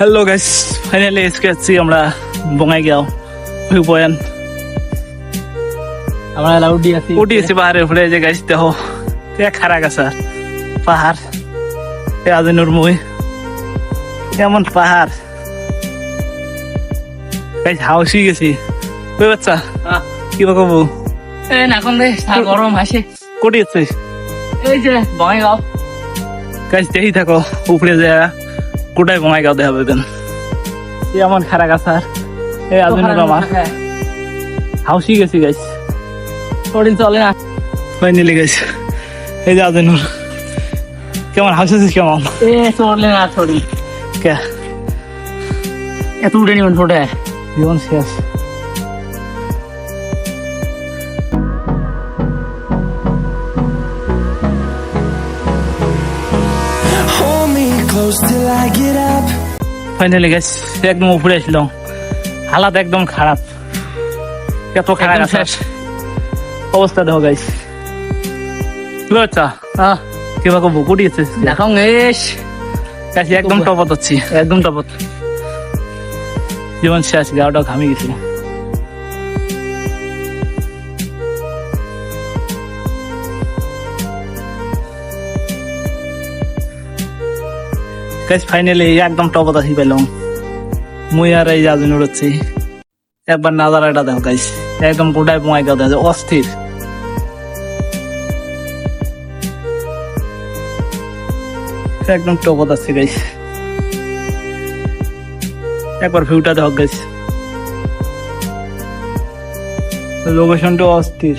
Hello guys finally এসে যাচ্ছি আমরা বঙ্গাইগাঁও ভিউ পয়েন্ট আমরা লাউডি আছি। উঠিয়েছি পাহাড়ের উপরে যে গাইস দেখো। কে খারা গেছে? পাহাড়। এ আজিনুর মুই। কেমন পাহাড়? গাইস হাউসি গেছি। ওই বাচ্চা কি বা কবু? এ নাখন দে তা গরম আসে কোটি আছিস? এই যে বঙ্গাইগাঁও গাইস দেখি থাকো উপরে যা কোটায় বঙ্গাইগাঁও দেখা পাবেন এ আমার খারা গাছ আর এই আজিনুর আমার? হাউসি গেছি গাইস কদিন চলে না? ফাইনালি গাইস এই যে আজিনুর কেমন? হাউস কেমন? এ চলে না ছড়ি কে? এত উঠে নিবেন ফোটে জীবন শেষ। ফাইনালি গাইস একদম উপরে আসলাম হালাত একদম খারাপ। এত খারাপ শেষ। অবস্থা দেখো গাইস আহ কিবা কব কুটি আছে। দেখো এস গাইস একদম টপত হচ্ছি একদম টপত। জীবন শেষ গাওটা ঘামে গেছি। গাইস ফাইনালি একদম টপত আসি পেলাম। মুই আর এই জাজুন উড়ছি একবার নাজারাটা দেখো গাইস একদম গোটায় পোঁয়াই গাও দেখো অস্থির। একদম টপত আসছে গাইস একবার ভিউটা দেখো গাইস লোকেশনটা অস্থির।